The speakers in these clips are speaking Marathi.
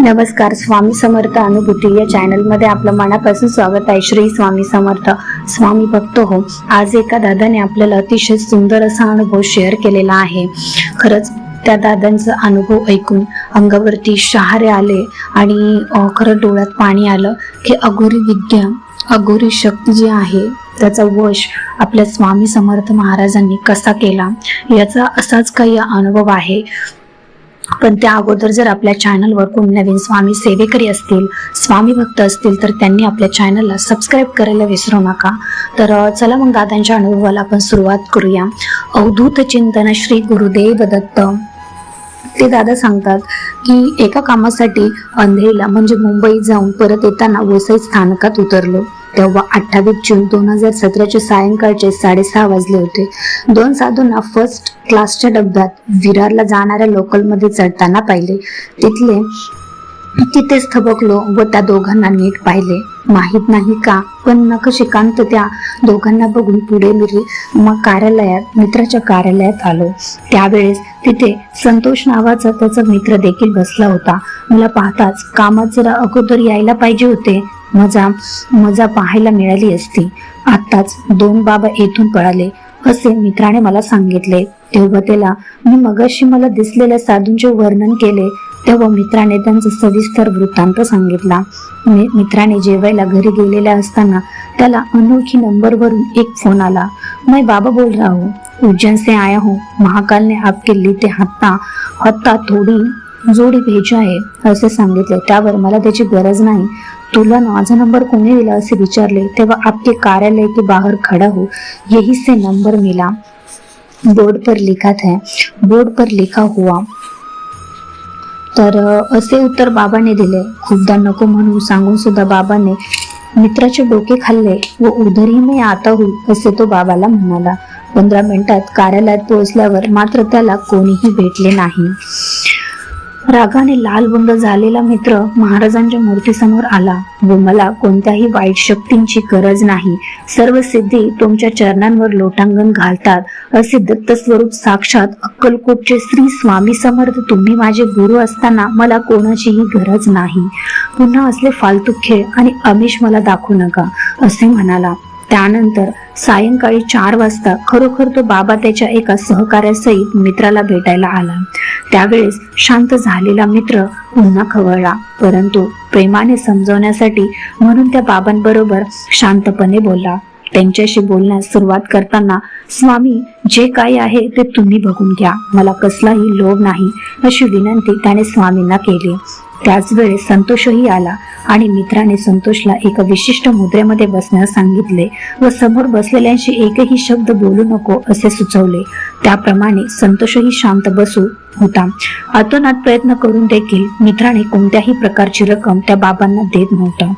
नमस्कार स्वामी समर्थ अनुभूती. या चॅनलमध्ये आपलं मनापासून स्वागत आहे. श्री स्वामी समर्थ. स्वामी भक्त हो आज एका दादाने आपल्याला अतिशय सुंदर असा अनुभव शेअर केलेला आहे. खरंच त्या दादांचा अनुभव ऐकून अंगावरती शहारे आले आणि खरं डोळ्यात पाणी आलं की अघोरी विद्या अघोरी शक्ती जी आहे त्याचा वश आपल्या स्वामी समर्थ महाराजांनी कसा केला? याचा असाच काही अनुभव आहे. पण त्या अगोदर जर आपल्या चॅनलवर कोणी नवीन स्वामी सेवेकरी असतील स्वामी भक्त असतील तर त्यांनी आपल्या चॅनलला सबस्क्राईब करायला विसरू नका. तर चला मग दादांच्या अनुभवाला आपण सुरुवात करूया. अवधूत चिंतन श्री गुरुदेव दत्त. ते दादा सांगतात की एका कामासाठी अंधेरीला म्हणजे मुंबई जाऊन परत येताना वसई स्थानकात उतरलो. तेव्हा अठ्ठावीस जून दोन हजार सतराचे सायंकाळचे साडेसहा वाजले होते. दोन साधूंना फर्स्ट क्लासच्या डब्यात विरारला जाणाऱ्या लोकलमध्ये चढताना पाहिले. तिथले तिथेच थबकलो व त्या दोघांना नीट पाहिले. माहीत नाही का? पण नखशिकांत त्या दोघांना बघून पुढे मिरी मग कार्यालयात मित्राच्या कार्यालयात आलो. त्यावेळेस तिथे संतोष नावाचा त्याचा मित्र देखील बसला होता. मला पाहताच कामात जरा अगोदर यायला पाहिजे होते. मजा मजा पाहायला मिळाली असती. आत्ताच दोन बाबा येथून पळाले. असे मित्राने मला सांगितले. तेव्हा त्याला मी मगाशी मला दिसलेल्या साधूंचे वर्णन केले. तेव्हा मित्राने त्यांचा सविस्तर वृत्तांत सांगितला. मित्राने जेवायला घरी गेलेल्या असताना त्याला अनोखी नंबरवरून एक फोन आला. मैं बाबा बोल रहा हूँ उज्जैन से आया हो. हूँ. महाकाल ने आपके लिए हत्ता. हत्ता थोडी जोडी भेजा आहे असे सांगितले. त्यावर मला त्याची गरज नाही. तुला माझा नंबर कोणी दिला असे विचारले तेव्हा आपके कार्यालय के बाहर खड़ा हो यही से नंबर मिला. बोर्ड पर लिखा था बोर्ड पर लिखा हुआ. तर असे उत्तर बाबाने दिले. खूपदा नको म्हणून सांगून सुद्धा बाबाने मित्राचे डोके खाल्ले व उधरही मी आता होईल असे तो बाबाला म्हणाला. पंधरा मिनिटात कार्यालयात पोहोचल्यावर मात्र त्याला कोणीही भेटले नाही. रागाने लालबुंड झालेला मित्र महाराजांच्या मूर्तीसमोर आला. व मला कोणत्याही वाईट शक्तींची गरज नाही. सर्व सिद्धी तुमच्या चरणांवर लोटांगण घालतात. असे दत्त स्वरूप साक्षात अक्कलकोटचे श्री स्वामी समर्थ तुम्ही माझे गुरु असताना मला कोणाचीही गरज नाही. पुन्हा असले फालतू खेळ आणि अमिष मला दाखवू नका असे म्हणाला. त्यानंतर सायंकाळी चार वाजता खरोखर तो बाबा त्याच्या एका सहकार्यासहित मित्राला भेटायला आला. त्यावेळेस शांत झालेला मित्र पुन्हा खवळला परंतु प्रेमाने समजवण्यासाठी म्हणून त्या बाबांबरोबर शांतपणे बोलला. त्यांच्याशी बोलण्यास सुरुवात करताना स्वामी जे काही आहे ते तुम्ही बघून घ्या. मला कसलाही लोभ नाही अशी विनंती त्याने स्वामींना केली. त्याच वेळी संतोषही आला आणि मित्राने संतोषला एका विशिष्ट मुद्रेमध्ये बसण्यास सांगितले व समोर बसलेल्यांशी एकही शब्द बोलू नको असे सुचवले. त्याप्रमाणे संतोषही शांत बसू होता. अतोनात प्रयत्न करून देखील मित्राने कोणत्याही प्रकारची रक्कम त्या बाबांना देत नव्हता.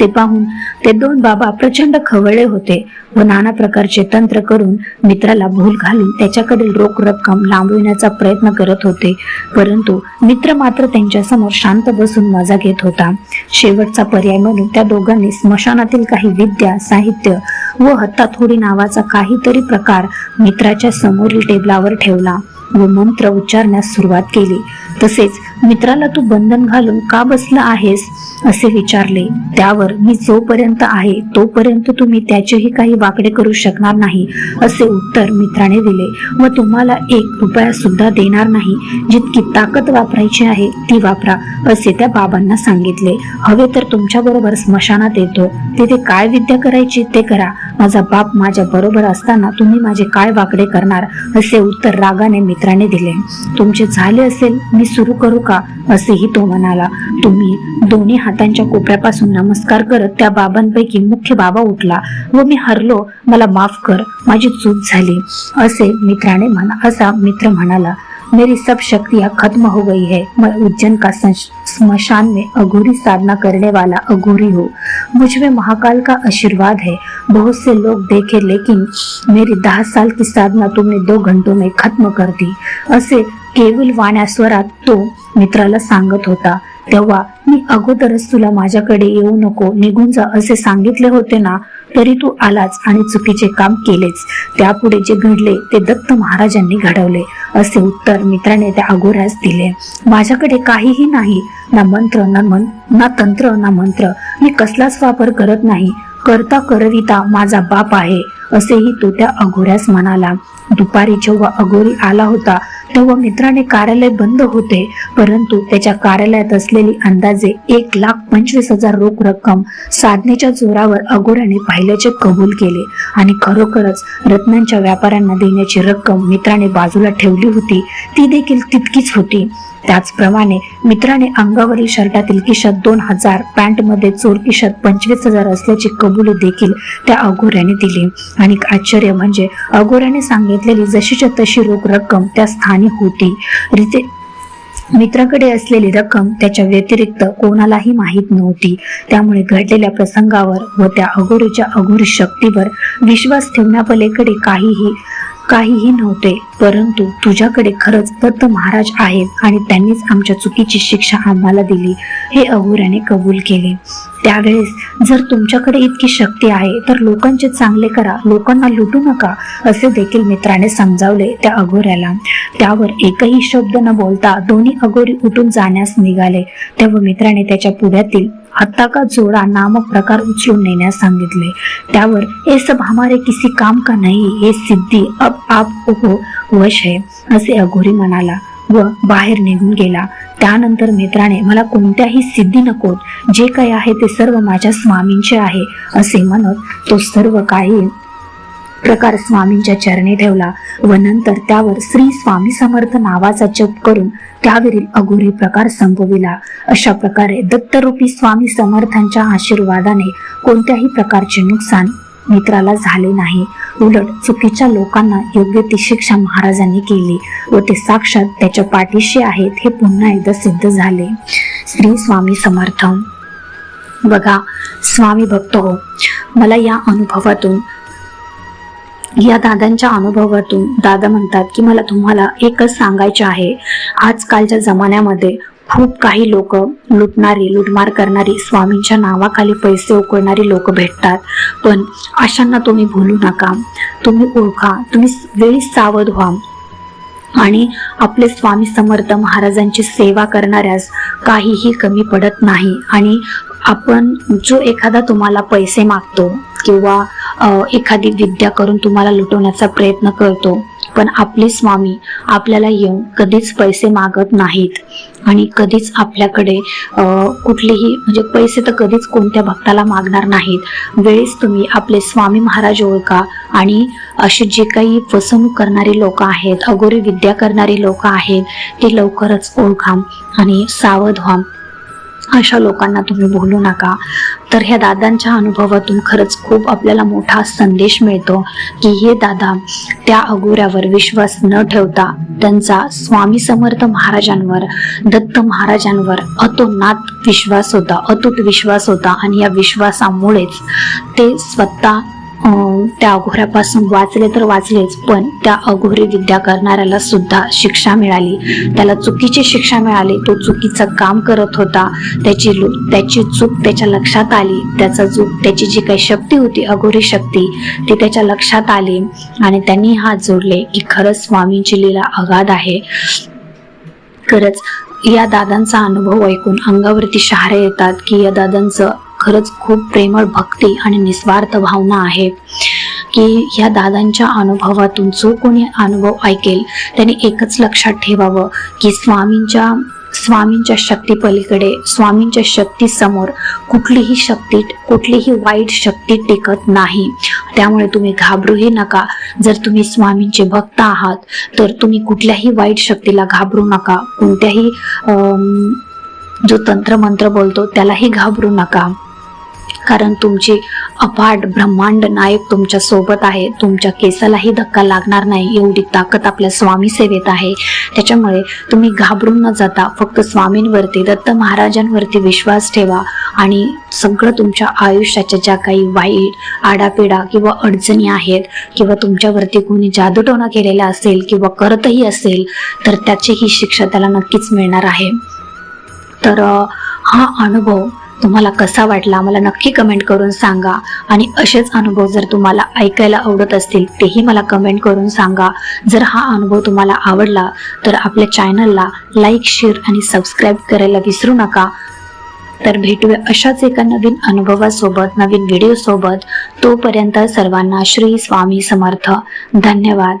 ते पाहून ते दोन बाबा प्रचंड खवळले होते व नाना प्रकारचे तंत्र करून मित्राला भूल घालून त्याच्याकडील रोख रक्कम लांबविण्याचा प्रयत्न करत होते. परंतु मित्र मात्र त्यांच्यासमोर शांत बसून मजा घेत होता. शेवटचा पर्याय म्हणून त्या दोघांनी स्मशानातील काही विद्या साहित्य व हत्ताथोडी नावाचा काहीतरी प्रकार मित्राच्या समोरील टेबलावर ठेवला व मंत्र उच्चारण्यास सुरुवात केली. तसेच मित्राला तू बंधन घालून का बसला आहेस? असे विचारले. त्यावर मी जोपर्यंत आहे तोपर्यंत तुम्ही त्याचेही काही वाकडे करू शकणार नाही असे उत्तर मित्राने दिले. व तुम्हाला एक रुपया सुद्धा देणार नाही. जितकी ताकद वापरायची आहे ती वापरा असे त्या बाबांना सांगितले. हवे तर तुमच्या बरोबर स्मशानात येतो. तिथे काय विद्या करायची ते करा. माझा बाप माझ्या बरोबर असताना तुम्ही माझे काय वाकडे करणार? असे उत्तर रागाने मित्राने दिले. तुमचे झाले असेल मी सुरू करू का? असेही तो म्हणाला. तुम्ही दोन्ही हातांच्या कोपऱ्यापासून नमस्कार करत त्या बाबांपैकी मुख्य बाबा उठला व मी हरलो मला माफ कर माझी चूक झाली. असे मित्राने म्हणा असा मित्र म्हणाला. मेरी सब शक्तियाँ खत्म हो गई है. मैं उज्जैन का स्मशान में अघोरी साधना करने वाला अघोरी हूँ। मुझ में महाकाल का आशीर्वाद है। बहुत से लोग देखे लेकिन मेरी दहा साल की साधना तुमने दो घंटों में खत्म कर दी. असे केवल वाण्या स्वरात तो मित्राला सांगत होता. तेव्हा मी अगोदरच तुला माझ्याकडे येऊ नको निघून जा असे सांगितले होते ना तरी तू आलाच आणि चुकीचे काम केलेच. त्यापुढे जे घडले ते दत्त महाराजांनी घडवले असे उत्तर मित्राने त्या अगोऱ्यास दिले. माझ्याकडे काहीही नाही ना मंत्र ना मन ना तंत्र ना मंत्र. मी कसलाच वापर करत नाही. करता करविता माझा बाप आहे. असेही तो त्या अघोऱ्यास म्हणाला. दुपारी जेव्हा अघोरी आला होता तेव्हा मित्राने कार्यालय बंद होते परंतु त्याच्या कार्यालयात असलेली अंदाजे एक लाख पंचवीस हजार रोख रक्कम साधनेच्या जोरावर अघोऱ्याने पाहिल्याचे कबूल केले आणि खरोखरच रत्नांच्या व्यापाऱ्यांना देण्याची रक्कम मित्राने बाजूला ठेवली होती ती देखील तितकीच होती. त्याचप्रमाणे मित्राने अंगावरील शर्टातील किशात दोन हजार पॅन्टमध्ये चोर किशात पंचवीस हजार असल्याची कबुली देखील त्या अघोऱ्याने दिली. आणि आश्चर्य म्हणजे अघोऱ्याने सांगितलेली जशीच्या तशी रोख रक्कम त्या स्थानी होती. रिते मित्राकडे असलेली रक्कम त्याच्या व्यतिरिक्त कोणालाही माहीत नव्हती. त्यामुळे घडलेल्या प्रसंगावर व त्या अगोरीच्या अघोरी शक्तीवर विश्वास ठेवण्यापलीकडे काहीही काहीही नव्हते. परंतु तुझ्याकडे खरंच दत्त महाराज आहेत आणि त्यांनीच आमच्या चुकीची शिक्षा आम्हाला दिली हे अहोऱ्याने कबूल केले. त्यावेळेस जर तुमच्याकडे इतकी शक्ती आहे तर लोकांचे चांगले करा लोकांना लुटू नका असे देखील मित्राने समजावले त्या अघोऱ्याला. त्यावर एकही शब्द न बोलता दोन्ही अघोरी उठून जाण्यास निघाले. तेव्हा मित्राने त्याच्या पुढ्यातील हत्ता का जोडा नामक प्रकार उचलून नेण्यास सांगितले. त्यावर ये सब हमारे किसी काम का नाही हे सिद्धी अब आप हो वश है असे अघोरी म्हणाला. व बाहेर निघून गेला. त्यानंतर मित्राने मला कोणत्याही सिद्धी नकोत जे काही आहे ते सर्व माझ्या स्वामींचे आहे असे म्हणत तो सर्व काही प्रकार स्वामींच्या चरणी ठेवला व नंतर त्यावर श्री स्वामी समर्थ नावाचा जप करून त्यावरील अघोरी प्रकार संपविला. अशा प्रकारे दत्तरूपी स्वामी समर्थांच्या आशीर्वादाने कोणत्याही प्रकारचे नुकसान मित्राला झाले नाही. उलट चुकीच्या लोकांना योग्य ती शिक्षा महाराजांनी केली व ते साक्षात त्याच्या पाठीशी आहेत हे पुन्हा एकदा सिद्ध झाले. श्री स्वामी समर्थ. बघा स्वामी भक्त हो मला या अनुभवातून या दादांच्या अनुभवातून दादा म्हणतात की मला तुम्हाला एकच सांगायचे आहे. आजकालच्या जमान्यामध्ये खूप काही लोक लुटणारी लुटमार करणारी स्वामींच्या नावाखाली पैसे उकळणारी लोक भेटतात. पण अशांना तुम्ही भूलू नका. तुम्ही ओळखा. तुम्ही वेळी सावध व्हा. आणि आपले स्वामी समर्थ महाराजांची सेवा करणाऱ्यास काहीही कमी पडत नाही. आणि आपण जो एखादा तुम्हाला पैसे मागतो किंवा एखादी विद्या करून तुम्हाला लुटवण्याचा प्रयत्न करतो पण आपले स्वामी आपल्याला येऊन कधीच पैसे मागत नाहीत. आणि कधीच आपल्याकडे कुठलेही म्हणजे पैसे तर कधीच कोणत्या भक्ताला मागणार नाहीत. वेळेस तुम्ही आपले स्वामी महाराज ओळखा आणि अशी जे काही फसवणूक करणारी लोक आहेत अगोरी विद्या करणारी लोक आहेत ते लवकरच ओळखा आणि सावध व्हा. अशा लोकांना तुम्ही बोलू नका. तर ह्या दादांच्या अनुभवातून खरंच खूप आपल्याला मोठा संदेश मिळतो की हे दादा त्या अगोऱ्यावर विश्वास न ठेवता त्यांचा स्वामी समर्थ महाराजांवर दत्त महाराजांवर अतोनात विश्वास होता अतूट विश्वास होता आणि या विश्वासामुळेच ते स्वतः त्या अघोऱ्यापासून वाचले तर वाचलेच पण त्या अघोरी विद्या करणाऱ्याला सुद्धा शिक्षा मिळाली. त्याला चुकीची शिक्षा मिळाली. तो चुकीचं काम करत होता. त्याची त्याची चूक त्याच्या लक्षात आली. त्याचा चूक त्याची जी काही शक्ती होती अघोरी शक्ती ती त्याच्या लक्षात आली आणि त्यांनी हात जोडले की खरंच स्वामींची लीला अगाध आहे. खरंच या दादांचा अनुभव ऐकून अंगावरती शहारे येतात की या दादांचं खरंच खूप प्रेमळ भक्ती आणि निस्वार्थ भावना आहे की ह्या दादांच्या अनुभवातून जो कोणी अनुभव ऐकेल त्याने एकच लक्षात ठेवावं की स्वामींच्या स्वामींच्या शक्ती पलीकडे स्वामींच्या शक्ती समोर कुठलीही शक्ती कुठलीही वाईट शक्ती टिकत नाही. त्यामुळे तुम्ही घाबरूही नका. जर तुम्ही स्वामींचे भक्त आहात तर तुम्ही कुठल्याही वाईट शक्तीला घाबरू नका. कोणत्याही अम, जो तंत्रमंत्र बोलतो त्यालाही घाबरू नका. कारण तुमचे अफाट ब्रह्मांड नायक तुमच्यासोबत आहे. तुमच्या केसालाही धक्का लागणार नाही. एवढी ताकद आपल्या स्वामी सेवेत आहे. त्याच्यामुळे तुम्ही घाबरून न जाता फक्त स्वामींवरती दत्त महाराजांवरती विश्वास ठेवा आणि सगळं तुमच्या आयुष्याच्या ज्या काही वाईट आडापिडा किंवा अडचणी आहेत किंवा तुमच्यावरती कोणी जादूटोना केलेला असेल किंवा करतही असेल तर त्याची ही शिक्षा त्याला नक्कीच मिळणार आहे. तर हा अनुभव तुम्हाला कसा वाटला मला नक्की कमेंट करून सांगा. आणि असेच अनुभव जर तुम्हाला ऐकायला आवडत असतील तेही मला कमेंट करून सांगा. जर हा अनुभव तुम्हाला आवडला तर आपल्या चॅनलला लाईक शेअर आणि सबस्क्राईब करायला विसरू नका. तर भेटूया अशाच एका नवीन अनुभवासोबत नवीन व्हिडिओसोबत तोपर्यंत सर्वांना श्री स्वामी समर्थ. धन्यवाद.